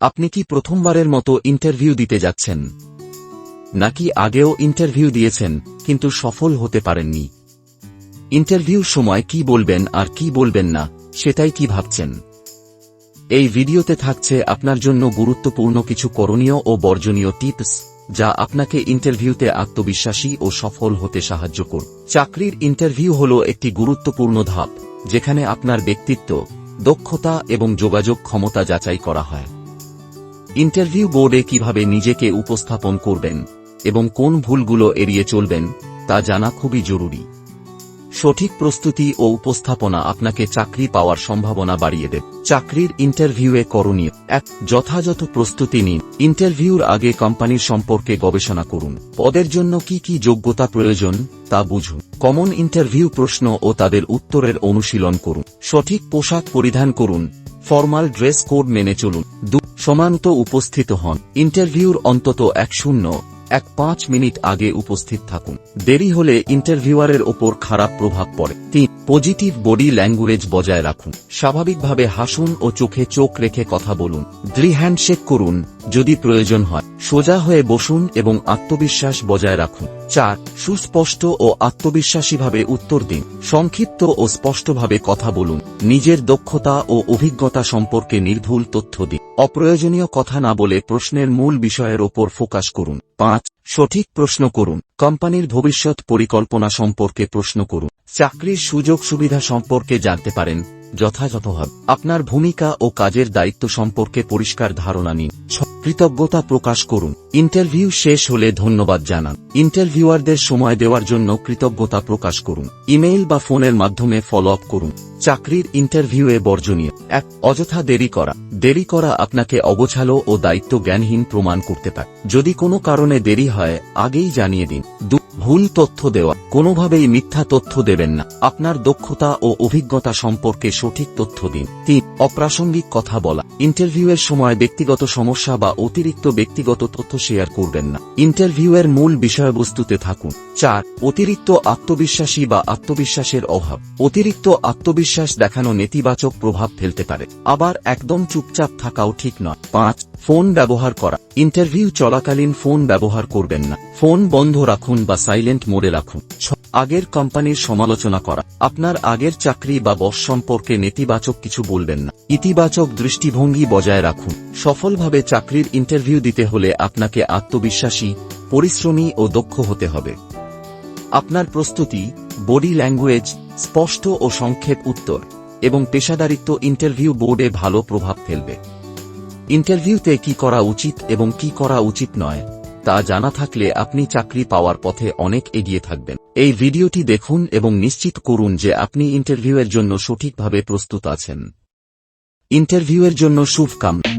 আপনি কি প্রথমবারের মতো ইন্টারভিউ দিতে যাচ্ছেন? নাকি আগেও ইন্টারভিউ দিয়েছেন, কিন্তু সফল হতে পারেননি? ইন্টারভিউর সময় কি বলবেন আর কি বলবেন না, সেটাই কি ভাবছেন? এই ভিডিওতে থাকছে আপনার জন্য গুরুত্বপূর্ণ কিছু করণীয় ও বর্জনীয় টিপস, যা আপনাকে ইন্টারভিউতে আত্মবিশ্বাসী ও সফল হতে সাহায্য করবে চাকরির ইন্টারভিউ হল একটি গুরুত্বপূর্ণ ধাপ, যেখানে আপনার ব্যক্তিত্ব, দক্ষতা এবং যোগাযোগ ক্ষমতা যাচাই করা হয়। ইন্টারভিউ বোর্ডে কীভাবে নিজেকে উপস্থাপন করবেন এবং কোন ভুলগুলো এড়িয়ে চলবেন, তা জানা খুবই জরুরি। সঠিক প্রস্তুতি ও উপস্থাপনা আপনাকে চাকরি পাওয়ার সম্ভাবনা বাড়িয়ে দেবে। চাকরির ইন্টারভিউয়ে করণীয়। এক, যথাযথ প্রস্তুতি নিন। ইন্টারভিউর আগে কোম্পানির সম্পর্কে গবেষণা করুন। পদের জন্য কি কি যোগ্যতা প্রয়োজন, তা বুঝুন। কমন ইন্টারভিউ প্রশ্ন ও তাদের উত্তরের অনুশীলন করুন। সঠিক পোশাক পরিধান করুন। ফর্মাল ড্রেস কোড মেনে চলুন। দু, সমান্ত উপস্থিত হন। ইন্টারভিউর অন্তত এক শূন্য, এক পাঁচ মিনিট আগে উপস্থিত থাকুন। দেরি হলে ইন্টারভিউয়ারের ওপর খারাপ প্রভাব পড়ে। তিন পজিটিভ বডি ল্যাঙ্গুয়েজ বজায় রাখুন। স্বাভাবিকভাবে হাসুন ও চোখে চোখ রেখে কথা বলুন। দ্রি হ্যান্ডশেক করুন, যদি প্রয়োজন হয়। সোজা হয়ে বসুন এবং আত্মবিশ্বাস বজায় রাখুন। চার, সুস্পষ্ট ও আত্মবিশ্বাসীভাবে উত্তর দিন। সংক্ষিপ্ত ও স্পষ্টভাবে কথা বলুন। নিজের দক্ষতা ও অভিজ্ঞতা সম্পর্কে নির্ভুল তথ্য দিন। অপ্রয়োজনীয় কথা না বলে প্রশ্নের মূল বিষয়ের ওপর ফোকাস করুন। পাঁচ, সঠিক প্রশ্ন করুন। কোম্পানির ভবিষ্যৎ পরিকল্পনা সম্পর্কে প্রশ্ন করুন। চাকরির সুযোগ সুবিধা সম্পর্কে জানতে পারেন। যথাযথভাবে। আপনার ভূমিকা ও কাজের দায়িত্ব সম্পর্কে পরিষ্কার ধারণা নিন। কৃতজ্ঞতা প্রকাশ করুন। ইন্টারভিউ শেষ হলে ধন্যবাদ জানান। ইন্টারভিউয়ারদের সময় দেওয়ার জন্য কৃতজ্ঞতা প্রকাশ করুন। ইমেইল বা ফোনের মাধ্যমে ফলো আপ করুন। চাকরির ইন্টারভিউয়ে বর্জনীয়। এক, অযথা দেরি করা। দেরি করা আপনাকে অগোছালো ও দায়িত্ব জ্ঞানহীন প্রমাণ করতে পারে। যদি কোনো কারণে দেরি হয়, আগেই জানিয়ে দিন। দু ভুল তথ্য দেওয়া, কোনোভাবেই মিথ্যা তথ্য দেবেন না। আপনার দক্ষতা ও অভিজ্ঞতা সম্পর্কে সঠিক তথ্য দিন। তিন অপ্রাসঙ্গিক কথা বলা। ইন্টারভিউয়ের সময় ব্যক্তিগত সমস্যা বা অতিরিক্ত ব্যক্তিগত তথ্য শেয়ার করবেন না। ইন্টারভিউয়ের মূল বিষয়বস্তুতে থাকুন। চার, অতিরিক্ত আত্মবিশ্বাসী বা আত্মবিশ্বাসের অভাব। অতিরিক্ত আত্মবিশ্বাস দেখানো নেতিবাচক প্রভাব ফেলতে পারে। আবার একদম চুপচাপ থাকাও ঠিক নয়। পাঁচ, ফোন ব্যবহার করা। ইন্টারভিউ চলাকালীন ফোন ব্যবহার করবেন না। ফোন বন্ধ রাখুন বা সাইলেন্ট মোডে রাখুন। আগের কোম্পানির সমালোচনা করা। আপনার আগের চাকরি বা বস সম্পর্কে নেতিবাচক কিছু বলবেন না। ইতিবাচক দৃষ্টিভঙ্গি বজায় রাখুন। সফলভাবে চাকরির ইন্টারভিউ দিতে হলে আপনাকে আত্মবিশ্বাসী, পরিশ্রমী ও দক্ষ হতে হবে। আপনার প্রস্তুতি, বডি ল্যাঙ্গুয়েজ, স্পষ্ট ও সংক্ষেপ উত্তর এবং পেশাদারিত্ব ইন্টারভিউ বোর্ডে ভালো প্রভাব ফেলবে। ইন্টারভিউতে কি করা উচিত এবং কি করা উচিত নয়, তা জানা থাকলে আপনি চাকরি পাওয়ার পথে অনেক এগিয়ে থাকবেন। এই ভিডিওটি দেখুন এবং নিশ্চিত করুন যে আপনি ইন্টারভিউয়ের জন্য সঠিকভাবে প্রস্তুত আছেন। ইন্টারভিউয়ের জন্য শুভকামনা